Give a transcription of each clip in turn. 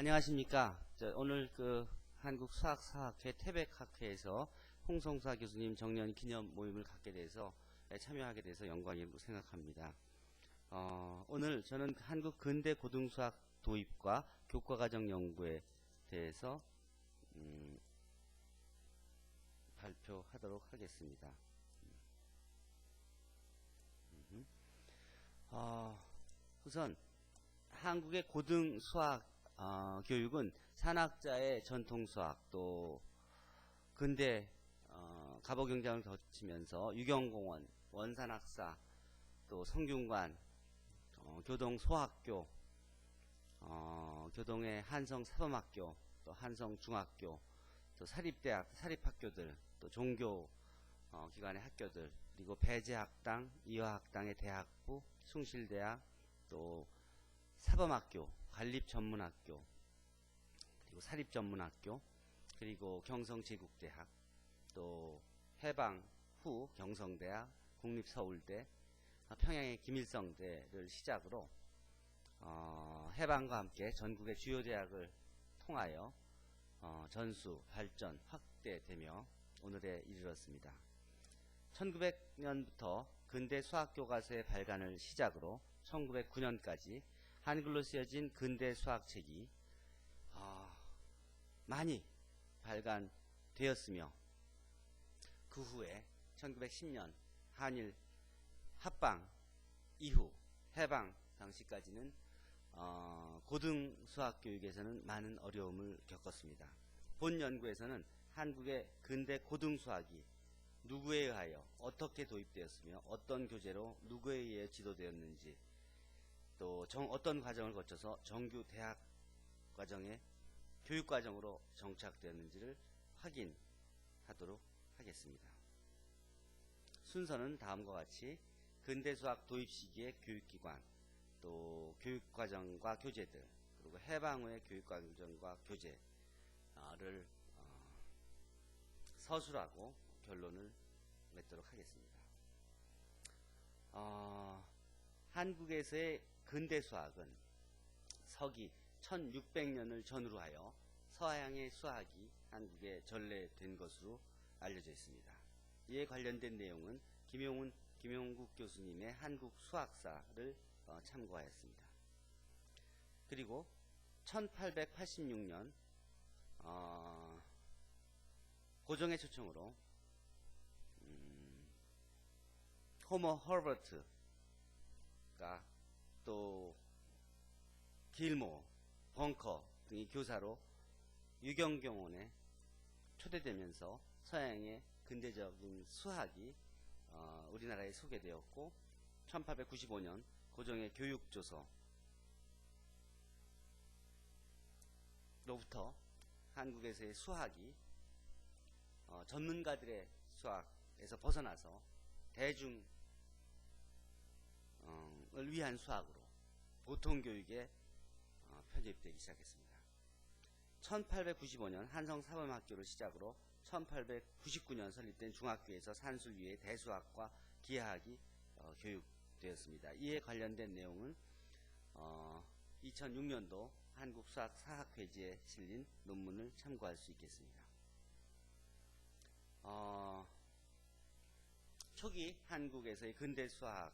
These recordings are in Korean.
안녕하십니까. 저 오늘 그 한국 수학사학회 태백학회에서 홍성사 교수님 정년 기념 모임을 갖게 돼서 예, 참여하게 돼서 영광이라고 생각합니다. 어, 오늘 저는 한국 근대 고등수학 도입과 교과과정 연구에 대해서 음, 발표하도록 하겠습니다. 음. 어, 우선 한국의 고등 수학 어, 교육은 산학자의 전통 수학 또 근대 어, 갑오경장을 거치면서 유경공원, 원산학사, 또 성균관, 어, 교동 소학교, 어, 교동의 한성 사범학교, 또 한성 중학교, 또 사립대학, 사립학교들, 또 종교 어, 기관의 학교들, 그리고 배제학당, 이화학당의 대학부, 숭실대학, 또 사범학교, 관립전문학교, 그리고 사립전문학교, 그리고 경성제국대학, 또 해방 후 경성대학, 국립서울대, 어, 평양의 김일성대를 시작으로 어, 해방과 함께 전국의 주요 대학을 통하여 어, 전수, 발전, 확대되며 오늘에 이르렀습니다. 1900년부터 근대 수학 교과서의 발간을 시작으로 1909년까지 한글로 쓰여진 근대 수학책이 어, 많이 발간되었으며 그 후에 1910년 한일 합방 이후 해방 당시까지는 어, 고등 수학 교육에서는 많은 어려움을 겪었습니다. 본 연구에서는 한국의 근대 고등 수학이 누구에 의하여 어떻게 도입되었으며 어떤 교재로 누구에 의해 지도되었는지 또 정- 어떤 과정을 거쳐서 정규 대학 과정의 교육 과정으로 정착되었는지를 확인하도록 하겠습니다. 순서는 다음과 같이 근대 수학 도입 시기의 교육기관, 또 교육 과정과 교재들, 그리고 해방 후의 교육 과정과 교재를 어, 서술하고 결론을 맺도록 하겠습니다. 어, 한국에서의 근대 수학은 서기 1600년을 전후로 하여 서양의 수학이 한국에 전래된 것으로 알려져 있습니다. 이에 관련된 내용은 김용훈, 김용국 교수님의 한국 수학사를 어, 참고하였습니다. 그리고 1886년 어, 고정의 초청으로 음, 호머 허버트가 또 길모, 벙커 등이 교사로 유경경원에 초대되면서 서양의 근대적인 수학이 어, 우리나라에 소개되었고 1895년 고종의 교육조서로부터 한국에서의 수학이 어, 전문가들의 수학에서 벗어나서 대중 을 위한 수학으로 보통 교육에 어, 편입되기 시작했습니다. 1895년 한성 사범학교를 시작으로 1899년 설립된 중학교에서 산술위의 대수학과 기하학이 어, 교육되었습니다. 이에 관련된 내용은 어, 2006년도 한국수학 사학회지에 실린 논문을 참고할 수 있겠습니다. 어, 초기 한국에서의 근대 수학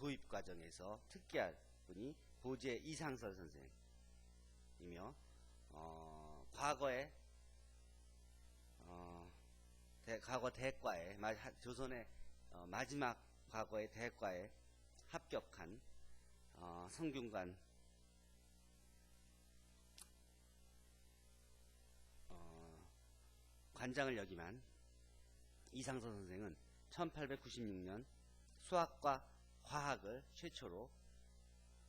도입 과정에서 특기할 분이 보제 이상설 선생이며 어, 과거에 어, 대- 과거 대과에 마- 하- 조선의 어, 마지막 과거의 대과에 합격한 어, 성균관 어, 관장을 역임한 이상서 선생은 1896년 수학과 화학을 최초로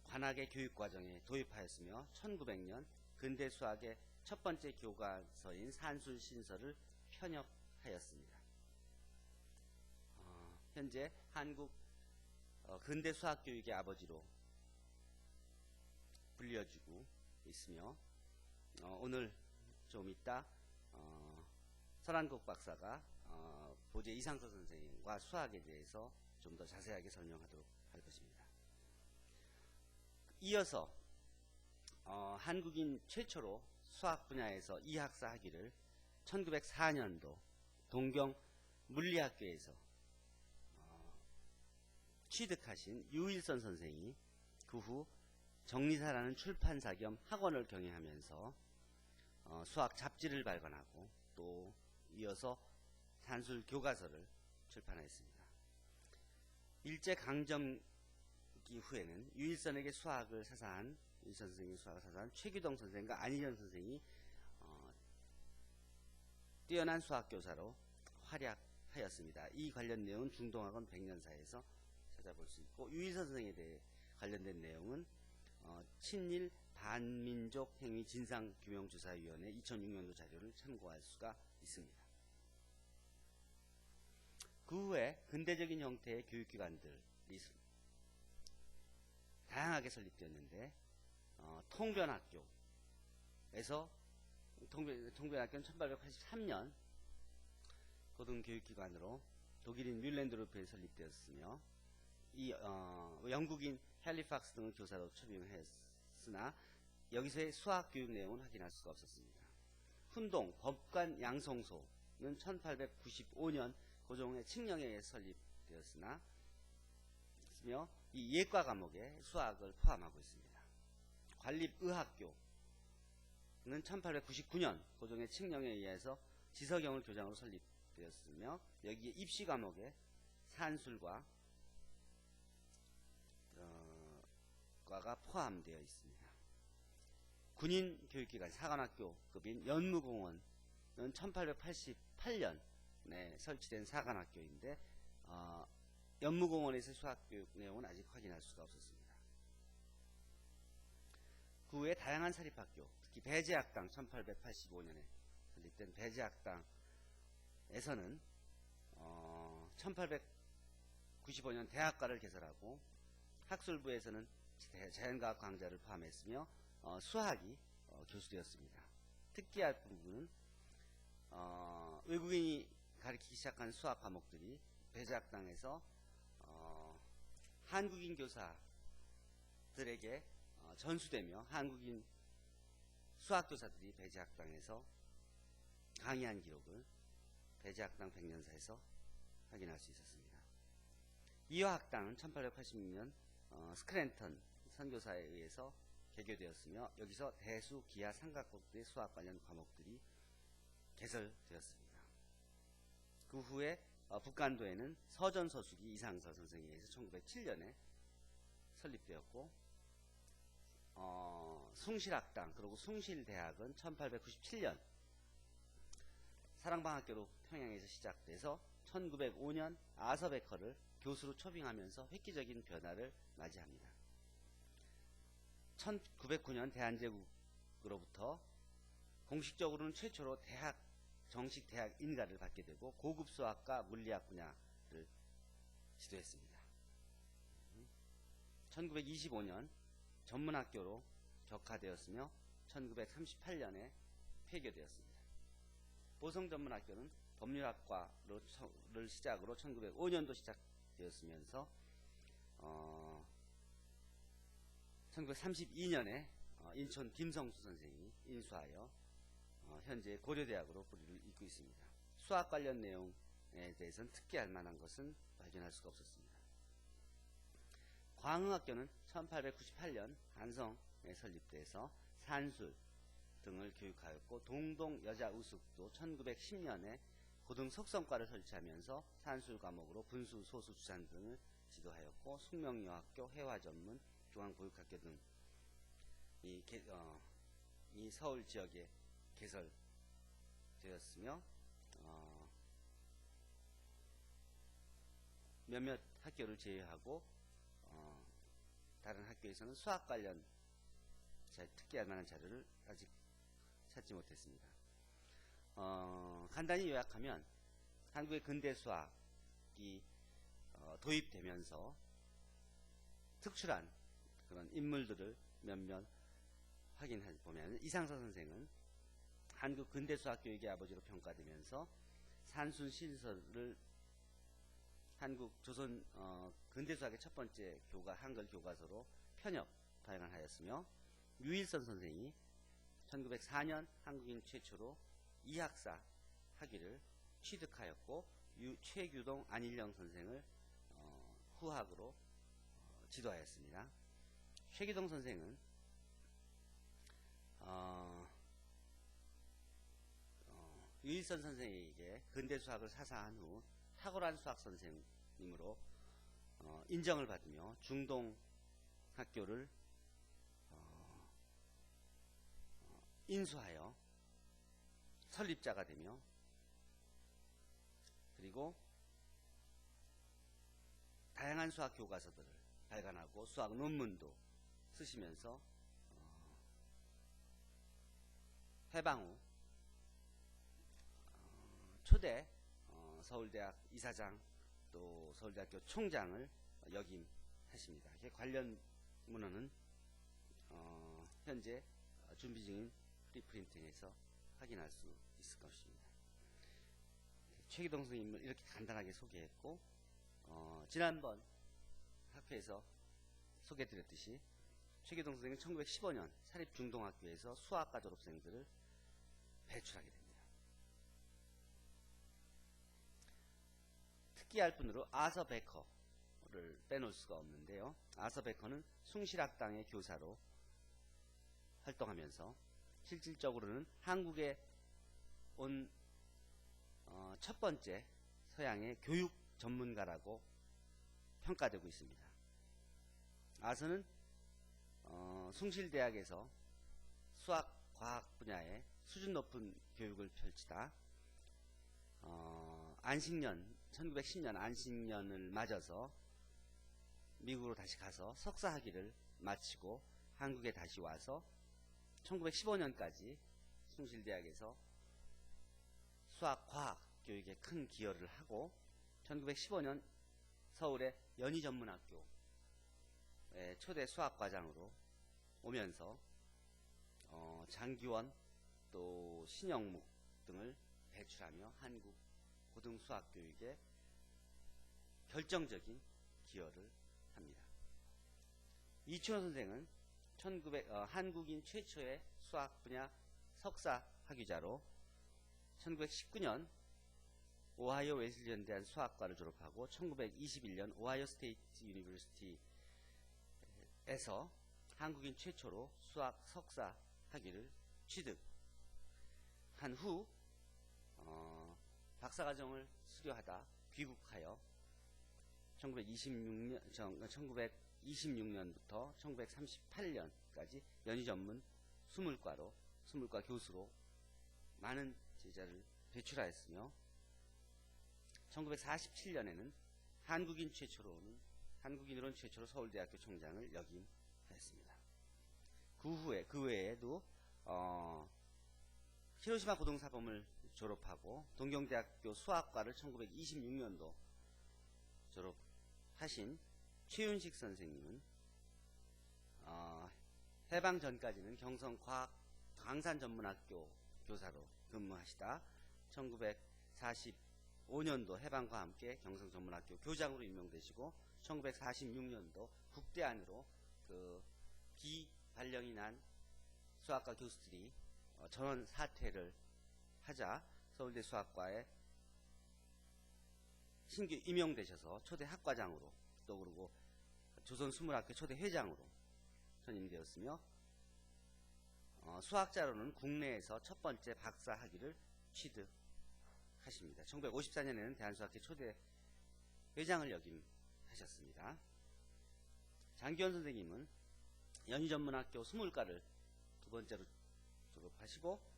관학의 교육 과정에 도입하였으며 1900년 근대 수학의 첫 번째 교과서인 산술 신설을 편협하였습니다. 어, 현재 한국 어, 근대 수학 교육의 아버지로 불려지고 있으며 어, 오늘 좀 이따 어, 설한국 박사가 어, 보제 이상서 선생님과 수학에 대해서 좀 더 자세하게 설명하도록 할 것입니다. 이어서 어, 한국인 최초로 수학 분야에서 이학사 학위를 1904년도 동경 물리학교에서 어, 취득하신 유일선 선생이 그 후 정리사라는 출판사 겸 학원을 경영하면서 어, 수학 잡지를 발간하고 또 이어서 산술 교과서를 출판했습니다. 일제 강점기 후에는 유일선에게 수학을 사사한 유일선 선생이 수학을 사사한 최규동 선생과 안희연 선생이 어, 뛰어난 수학 교사로 활약하였습니다. 이 관련 내용은 중동학원 백년사에서 찾아볼 수 있고 유일선 선생에 대해 관련된 내용은 어, 친일 반민족 행위 진상규명조사위원회 2006년도 자료를 참고할 수가 있습니다. 그 후에 근대적인 형태의 교육기관들이 다양하게 설립되었는데 어, 통변학교에서 통변, 통변학교는 1883년 고등교육기관으로 독일인 뮬렌드로프에 설립되었으며 이 어, 영국인 헬리팍스 등을 교사로 초빙했으나 여기서의 수학 교육 내용은 확인할 수가 없었습니다. 훈동 법관 양성소는 1895년 고종의 칙령에 의해 설립되었으나 며이 예과 과목에 수학을 포함하고 있습니다. 관립의학교는 1899년 고종의 칙령에 의해서 지서경을 교장으로 설립되었으며 여기에 입시 과목에 산술과 어, 과가 포함되어 있습니다. 군인 교육기관 사관학교급인 연무공원은 1888년 에 설치된 사관학교인데 어, 연무공원에서 수학교육 내용은 아직 확인할 수가 없었습니다. 그 후에 다양한 사립학교, 특히 배제학당 1885년에 설립된 배제학당에서는 어, 1895년 대학과를 개설하고 학술부에서는 자연과학 강좌를 포함했으며 어, 수학이 어, 교수되었습니다. 특기할 부분은 어, 외국인이 가르치기 시작한 수학 과목들이 배제학당에서 어, 한국인 교사들에게 어, 전수되며 한국인 수학교사들이 배제학당에서 강의한 기록을 배제학당 백년사에서 확인할 수 있었습니다. 이화 학당은 1886년 어, 스크랜턴 선교사에 의해서 개교되었으며 여기서 대수, 기하, 삼각국대 수학 관련 과목들이 개설되었습니다. 그 후에 어, 북간도에는 서전서숙이 이상서 선생에 의해서 1907년에 설립되었고 어, 숭실학당 그리고 숭실대학은 1897년 사랑방학교로 평양에서 시작돼서 1905년 아서베커를 교수로 초빙하면서 획기적인 변화를 맞이합니다. 1909년 대한제국으로부터 공식적으로는 최초로 대학 정식 대학 인가를 받게 되고 고급 수학과 물리학 분야를 지도했습니다. 1925년 전문학교로 격화되었으며 1938년에 폐교되었습니다. 보성전문학교는 법률학과를 시작으로 1905년도 시작되었으면서 어, 1932년에 어, 인천 김성수 선생이 인수하여 어, 현재 고려대학으로 뿌리를 잇고 있습니다. 수학 관련 내용에 대해서는 특기할 만한 것은 발견할 수가 없었습니다. 광흥학교는 1898년 한성에 설립돼서 산술 등을 교육하였고 동동 여자우숙도 1910년에 고등 석성과를 설치하면서 산술 과목으로 분수, 소수, 주산 등을 지도하였고 숙명여학교, 해화전문, 중앙보육학교 등이 어, 이 서울 지역에 개설되었으며 어, 몇몇 학교를 제외하고 어, 다른 학교에서는 수학 관련 특기할 만한 자료를 아직 찾지 못했습니다. 어, 간단히 요약하면 한국의 근대 수학이 어, 도입되면서 특출한 그런 인물들을 몇몇 확인해 보면 이상서 선생은 한국 근대 수학 교육의 아버지로 평가되면서 산순 신설을 한국 조선 어, 근대 수학의 첫 번째 교과 한글 교과서로 편협 발간하였으며 유일선 선생이 1904년 한국인 최초로 이학사 학위를 취득하였고 유- 최규동 안일영 선생을 어, 후학으로 어, 지도하였습니다. 최규동 선생은 어, 어, 유일선 선생에게 근대 수학을 사사한 후 탁월한 수학 선생님으로 어, 인정을 받으며 중동 학교를 어, 어, 인수하여 설립자가 되며 그리고 다양한 수학 교과서들을 발간하고 수학 논문도 쓰시면서 어, 해방 후 어, 초대 어, 서울대학 이사장 또 서울대학교 총장을 역임하십니다. 관련 문헌은 어, 현재 어, 준비 중인 프리프린팅에서 확인할 수 있을 것입니다. 최기동 선생님을 이렇게 간단하게 소개했고 어, 지난번 학회에서 소개드렸듯이 최기동 선생은 1915년 사립중동학교에서 수학과 졸업생들을 배출하게 됩니다. 특기할 분으로 아서 베커를 빼놓을 수가 없는데요. 아서 베커는 숭실학당의 교사로 활동하면서 실질적으로는 한국에 온 어, 첫 번째 서양의 교육 전문가라고 평가되고 있습니다. 아서는 어, 숭실대학에서 수학, 과학 분야의 수준 높은 교육을 펼치다 어, 안식년 1910년 안식년을 맞아서 미국으로 다시 가서 석사 학위를 마치고 한국에 다시 와서 1915년까지 숭실대학에서 수학, 과학 교육에 큰 기여를 하고 1915년 서울의 연희전문학교 초대 수학과장으로 오면서 어, 장기원 또 신영묵 등을 배출하며 한국 고등수학 교육에 결정적인 기여를 합니다. 이춘호 선생은 1900, 어, 한국인 최초의 수학 분야 석사 학위자로 1919년 오하이오 웨슬리언 대한 수학과를 졸업하고 1921년 오하이오 스테이트 유니버시티에서 한국인 최초로 수학 석사 학위를 취득한 후 어, 박사과정을 수료하다 귀국하여 1926년, 1926년부터 1938년까지 연희 전문 수물과로 수물과 교수로 많은 제자를 배출하였으며 1947년에는 한국인 최초로는 한국인으로는 최초로 서울대학교 총장을 역임하였습니다. 그 후에 그 외에도 어, 히로시마 고등사범을 졸업하고 동경대학교 수학과를 1926년도 졸업하신 최윤식 선생님은 어, 해방 전까지는 경성과학 강산전문학교 교사로 근무하시다 1945년도 해방과 함께 경성전문학교 교장으로 임명되시고 1946년도 국대안으로 그 비발령이 난 수학과 교수들이 어, 전원 사퇴를 하자 서울대 수학과에 신규 임용되셔서 초대 학과장으로 또 그리고 조선 수문학회 초대 회장으로 선임되었으며 어, 수학자로는 국내에서 첫 번째 박사 학위를 취득하십니다. 1954년에는 대한수학회 초대 회장을 역임하셨습니다. 장기현 선생님은 연희전문학교 수물과를 두 번째로 졸업하시고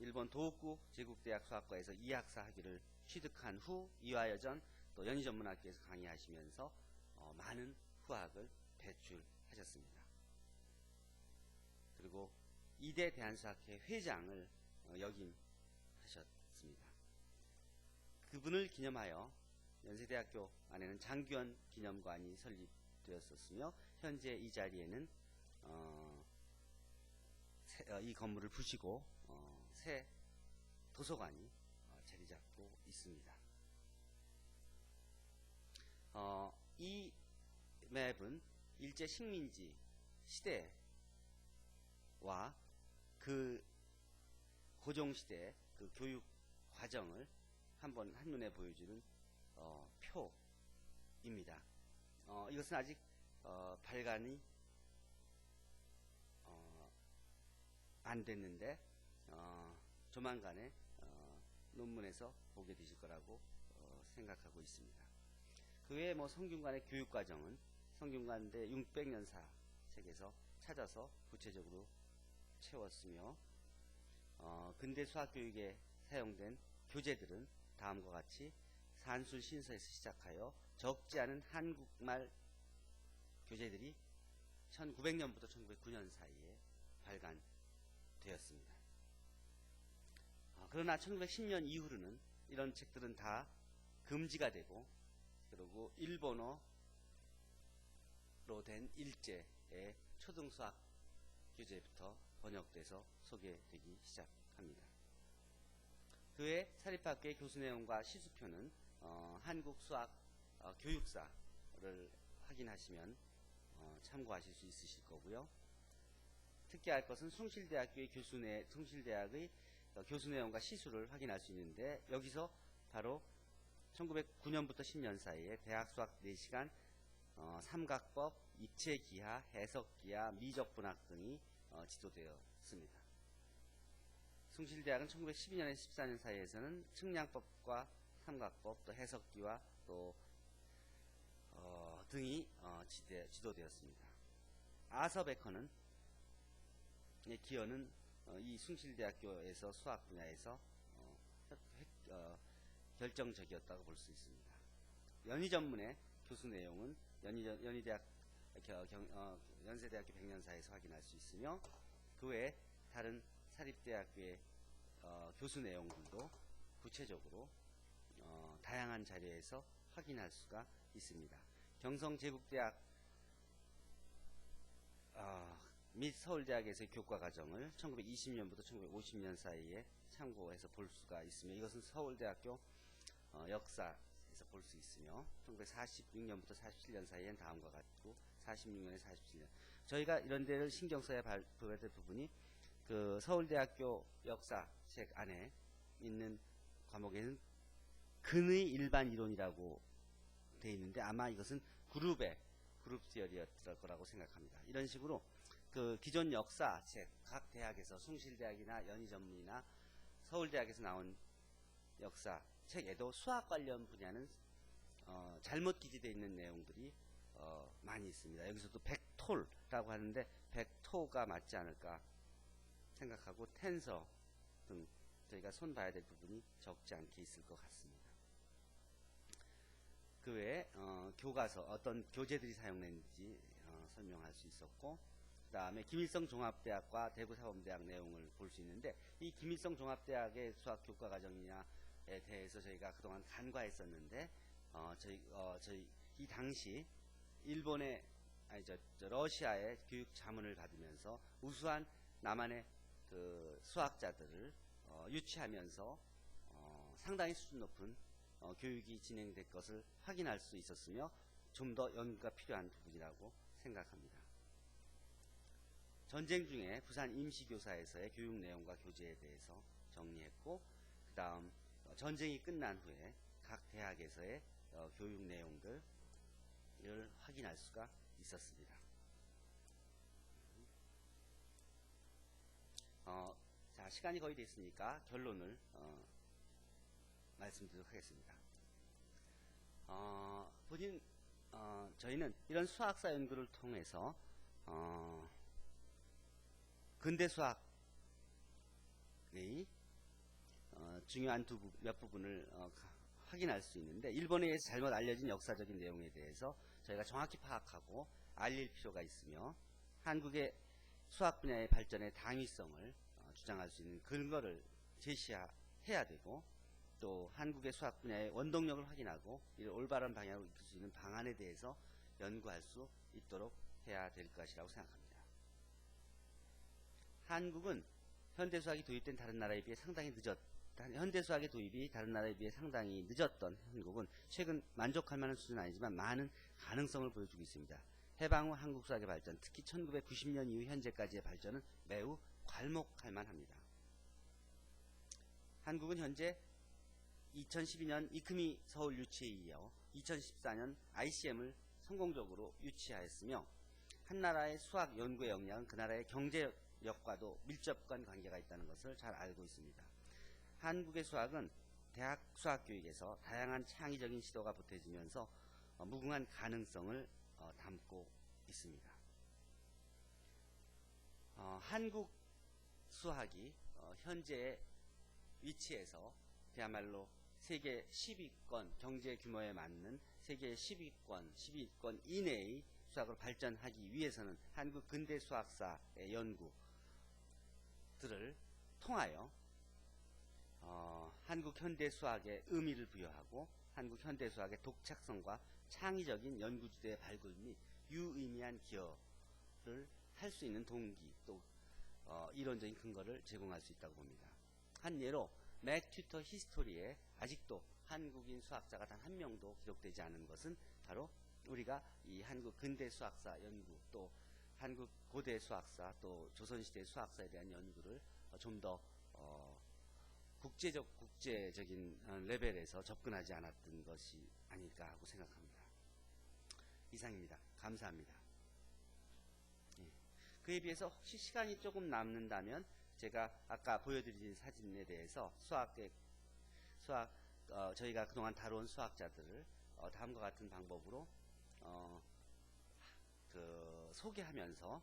일본 도호쿠 제국대학 수학과에서 이학사 학위를 취득한 후 이화여전 또 연희전문학교에서 강의하시면서 어, 많은 후학을 배출하셨습니다. 그리고 이대 대한수학회 회장을 어, 역임하셨습니다. 그분을 기념하여 연세대학교 안에는 장규현 기념관이 설립되었었으며 현재 이 자리에는 어, 새- 어, 이 건물을 부시고 어, 새 도서관이 어, 자리 잡고 있습니다. 어, 이 맵은 일제 식민지 시대 그 고종시대 그 교육 과정을 한번 한눈에 보여주는 어, 표입니다. 어, 이것은 아직 어, 발간이 어, 안 됐는데 어, 조만간에 어, 논문에서 보게 되실 거라고 어, 생각하고 있습니다. 그 외에 뭐 성균관의 교육 과정은 성균관대 600년사 책에서 찾아서 구체적으로 채웠으며 어, 근대 수학 교육에 사용된 교재들은 다음과 같이 산술 신서에서 시작하여 적지 않은 한국말 교재들이 1900년부터 1909년 사이에 발간되었습니다. 어, 그러나 1910년 이후로는 이런 책들은 다 금지가 되고 그리고 일본어로 된 일제의 초등수학 교재부터 번역돼서 소개되기 시작합니다. 그 외 사립학교의 교수 내용과 시수표는 어, 한국 수학 어, 교육사를 확인하시면 어, 참고하실 수 있으실 거고요. 특히 할 것은 숭실대학교의 교수 내 숭실대학의 어, 교수 내용과 시수를 확인할 수 있는데 여기서 바로 1909년부터 10년 사이에 대학 수학 4시간 어, 삼각법, 입체기하, 해석기하, 미적분학 등이 어, 지도되었습니다. 숭실대학은 1912년에서 14년 사이에서는 측량법과 삼각법, 또 해석기와 또 어, 등이 어, 지도되었습니다. 아서 베커는 의 기여는 어, 이 숭실대학교에서 수학 분야에서 어, 획- 어, 결정적이었다고 볼 수 있습니다. 연희 전문의 교수 내용은 연희, 연희대학 겨- 경- 어, 연세대학교 백년사에서 확인할 수 있으며 그 외에 다른 사립대학교의 어, 교수 내용들도 구체적으로 어, 다양한 자료에서 확인할 수가 있습니다. 경성제국대학 어, 및 서울대학에서의 교과 과정을 1920년부터 1950년 사이에 참고해서 볼 수가 있으며 이것은 서울대학교 어, 역사에서 볼 수 있으며 1946년부터 47년 사이엔 다음과 같고 46년에 47년 저희가 이런 데를 신경 써야 발표해야 될 부분이 그 서울대학교 역사 책 안에 있는 과목에는 근의 일반 이론이라고 되어 있는데 아마 이것은 그룹의 그룹 시열이었을 거라고 생각합니다. 이런 식으로 그 기존 역사 책 각 대학에서 숭실대학이나 연희전문이나 서울대학에서 나온 역사 책에도 수학 관련 분야는 어, 잘못 기재되어 있는 내용들이 어, 많이 있습니다. 여기서도 벡톨이라고 하는데 벡토가 맞지 않을까 생각하고 텐서 등 저희가 손 봐야 될 부분이 적지 않게 있을 것 같습니다. 그 외에 어, 교과서 어떤 교재들이 사용됐는지 어, 설명할 수 있었고 그 다음에 김일성 종합대학과 대구사범대학 내용을 볼 수 있는데 이 김일성 종합대학의 수학 교과 과정이냐에 대해서 저희가 그동안 간과했었는데 어, 저희 어, 저희 이 당시 일본의 아니 저, 저 러시아의 교육 자문을 받으면서 우수한 남한의 그 수학자들을 어, 유치하면서 어, 상당히 수준 높은 어, 교육이 진행될 것을 확인할 수 있었으며 좀 더 연구가 필요한 부분이라고 생각합니다. 전쟁 중에 부산 임시교사에서의 교육 내용과 교재에 대해서 정리했고 그 다음 어, 전쟁이 끝난 후에 각 대학에서의 어, 교육 내용들을 확인할 수가 있었습니다. 어, 자 시간이 거의 됐으니까 결론을 어, 말씀드리도록 하겠습니다. 어, 본인 어, 저희는 이런 수학사 연구를 통해서 어, 근대 수학의 어, 중요한 두 부, 몇 부분을 어, 가- 확인할 수 있는데 일본에 의해서 잘못 알려진 역사적인 내용에 대해서 저희가 정확히 파악하고 알릴 필요가 있으며 한국의 수학 분야의 발전의 당위성을 어, 주장할 수 있는 근거를 제시해야 되고 또 한국의 수학 분야의 원동력을 확인하고 이를 올바른 방향으로 이끌 수 있는 방안에 대해서 연구할 수 있도록 해야 될 것이라고 생각합니다. 한국은 현대 수학이 도입된 다른 나라에 비해 상당히 늦었 현대 수학의 도입이 다른 나라에 비해 상당히 늦었던 한국은 최근 만족할 만한 수준은 아니지만 많은 가능성을 보여주고 있습니다. 해방 후 한국 수학의 발전, 특히 1990년 이후 현재까지의 발전은 매우 괄목할 만합니다. 한국은 현재 2012년 이크미 서울 유치에 이어 2014년 ICM을 성공적으로 유치하였으며 한 나라의 수학 연구의 역량은 그 나라의 경제 력과도 밀접한 관계가 있다는 것을 잘 알고 있습니다. 한국의 수학은 대학 수학 교육에서 다양한 창의적인 시도가 보태지면서 어, 무궁한 가능성을 어, 담고 있습니다. 어, 한국 수학이 어, 현재의 위치에서 그야말로 세계 10위권 경제 규모에 맞는 세계 10위권, 10위권 이내의 수학으로 발전하기 위해서는 한국 근대 수학사의 연구 들을 통하여 어, 한국 현대 수학의 의미를 부여하고 한국 현대 수학의 독창성과 창의적인 연구주제의 발굴 및 유의미한 기여를 할 수 있는 동기 또 어, 이론적인 근거를 제공할 수 있다고 봅니다. 한 예로 맥 튜터 히스토리에 아직도 한국인 수학자가 단 한 명도 기록되지 않은 것은 바로 우리가 이 한국 근대 수학사 연구 또 한국 고대 수학사 또 조선시대 수학사에 대한 연구를 어, 좀더 어, 국제적 국제적인 어, 레벨에서 접근하지 않았던 것이 아닐까 하고 생각합니다. 이상입니다. 감사합니다. 예. 그에 비해서 혹시 시간이 조금 남는다면 제가 아까 보여드린 사진에 대해서 수학의 수학 어, 저희가 그동안 다룬 수학자들을 어, 다음과 같은 방법으로 어, 그 소개하면서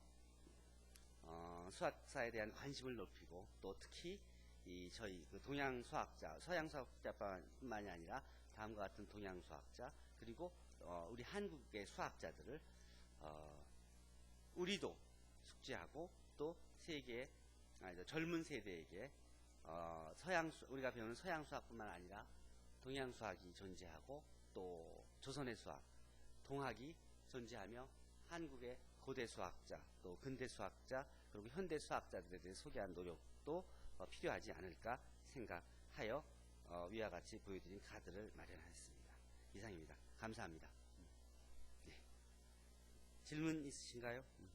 어, 수학사에 대한 관심을 높이고 또 특히 이 저희 그 동양 수학자, 서양 수학자뿐만이 아니라 다음과 같은 동양 수학자 그리고 어, 우리 한국의 수학자들을 어, 우리도 숙지하고 또 세계 아니, 젊은 세대에게 어, 서양 수, 우리가 배우는 서양 수학뿐만 아니라 동양 수학이 존재하고 또 조선의 수학, 동학이 존재하며 한국의 고대 수학자, 또 근대 수학자, 그리고 현대 수학자들에 대해 소개한 노력도 어, 필요하지 않을까 생각하여 어, 위와 같이 보여드린 카드를 마련하였습니다. 이상입니다. 감사합니다. 음. 네. 질문 있으신가요? 음.